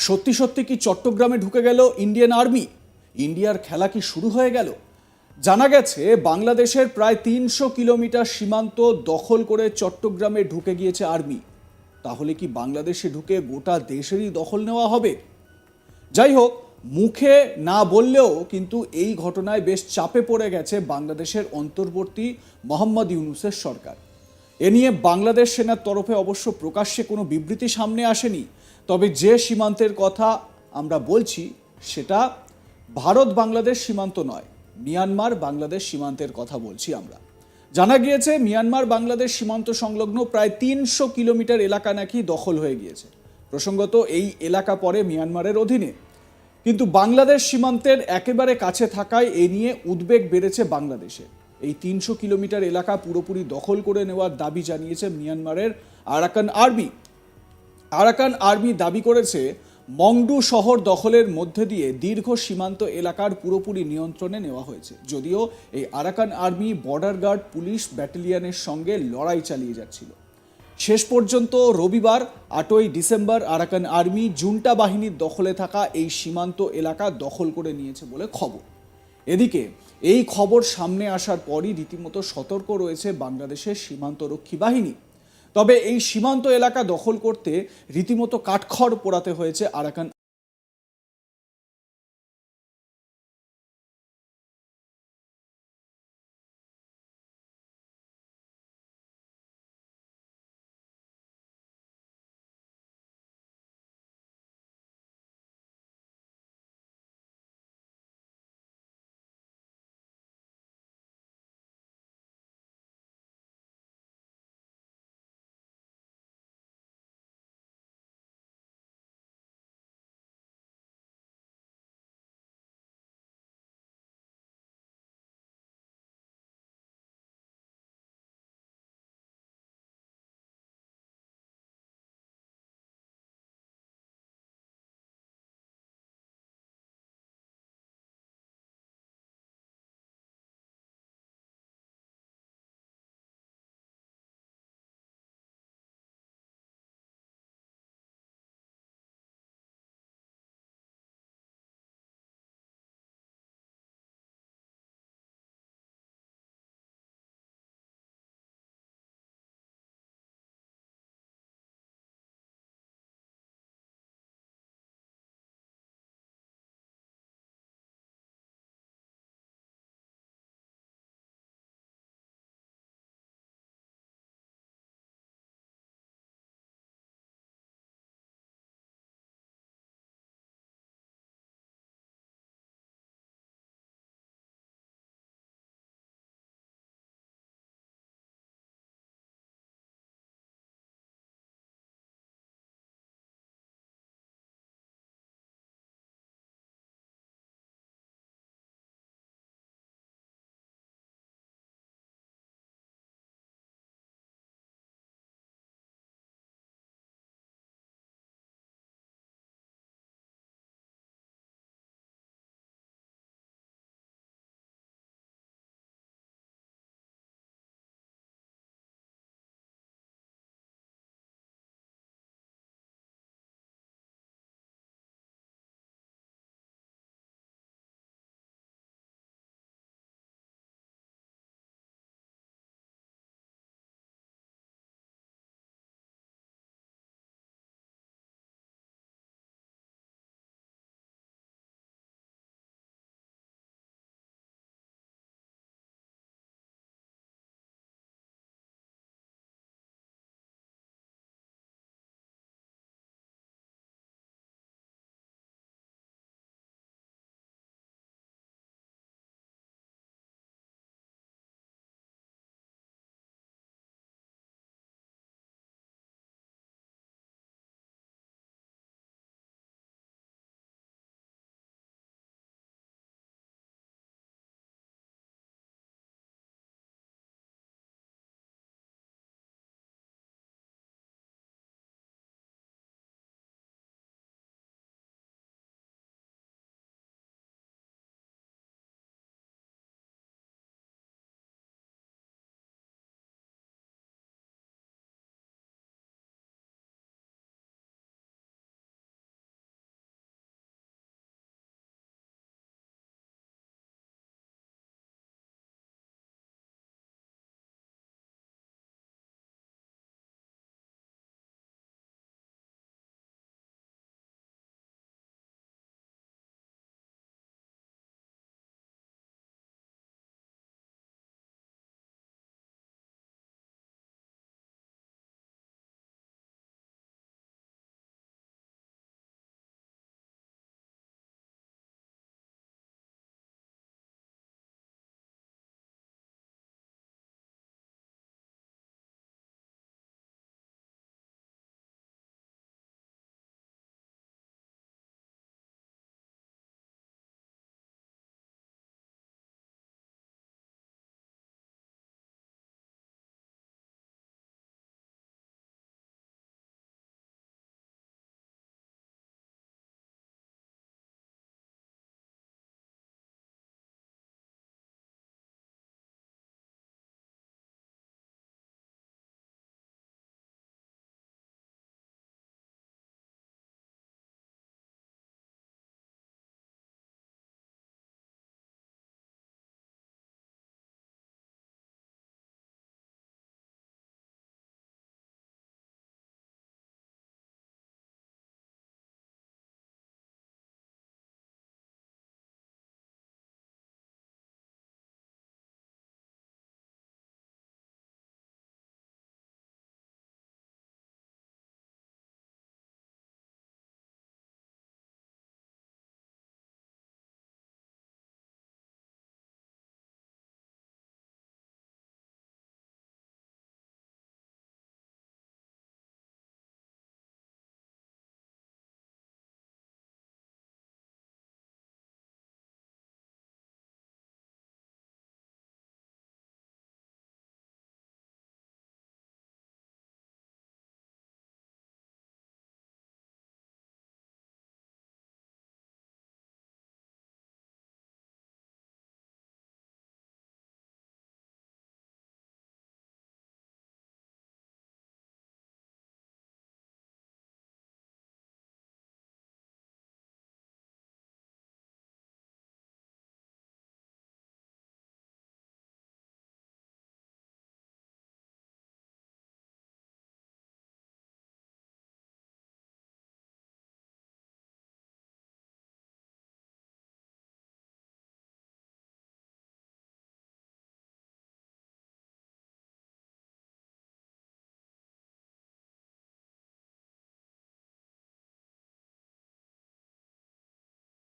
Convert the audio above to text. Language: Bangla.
সত্যি সত্যি কি চট্টগ্রামে ঢুকে গেল ইন্ডিয়ান আর্মি? ইন্ডিয়ার খেলা কি শুরু হয়ে গেল? জানা গেছে, বাংলাদেশের প্রায় তিনশো কিলোমিটার সীমান্ত দখল করে চট্টগ্রামে ঢুকে গিয়েছে আর্মি। তাহলে কি বাংলাদেশে ঢুকে গোটা দেশেরই দখল নেওয়া হবে? যাই হোক, মুখে না বললেও কিন্তু এই ঘটনায় বেশ চাপে পড়ে গেছে বাংলাদেশের অন্তর্বর্তী মোহাম্মদ ইউনুসের সরকার। এ নিয়ে বাংলাদেশ সেনার তরফে অবশ্য প্রকাশ্যে কোনো বিবৃতি সামনে আসেনি। তবে যে সীমান্তের কথা আমরা বলছি, সেটা ভারত বাংলাদেশ সীমান্ত নয়, মিয়ানমার বাংলাদেশ সীমান্তের কথা বলছি আমরা। জানা গিয়েছে, মিয়ানমার বাংলাদেশ সীমান্ত সংলগ্ন প্রায় তিনশো কিলোমিটার এলাকা নাকি দখল হয়ে গিয়েছে। প্রসঙ্গত, এই এলাকা পরে মিয়ানমারের অধীনে। কিন্তু বাংলাদেশ সীমান্তের একেবারে কাছে থাকায় এ নিয়ে উদ্বেগ বেড়েছে বাংলাদেশে। এই তিনশো কিলোমিটার এলাকা পুরোপুরি দখল করে নেওয়ার দাবি জানিয়েছে মিয়ানমারের আরাকান আর্মি। আরাকান আর্মি দাবি করেছে, মংডু শহর দখলের মধ্যে দিয়ে দীর্ঘ সীমান্ত এলাকার পুরোপুরি নিয়ন্ত্রণে নেওয়া হয়েছে। যদিও এই Arakan army border guard police ব্যাটালিয়নের সঙ্গে লড়াই চালিয়ে যাচ্ছিল। শেষ পর্যন্ত রবিবার, আটই ডিসেম্বর, আরাকান আর্মি জুন্টা বাহিনীর দখলে থাকা এই সীমান্ত এলাকা দখল করে নিয়েছে বলে খবর। এদিকে, এই খবর সামনে আসার পরই রীতিমতো সতর্ক রয়েছে বাংলাদেশের সীমান্তরক্ষী বাহিনী। তবে এই সীমান্ত এলাকা দখল করতে রীতিমতো কাঠখড় পোড়াতে হয়েছে আরাকান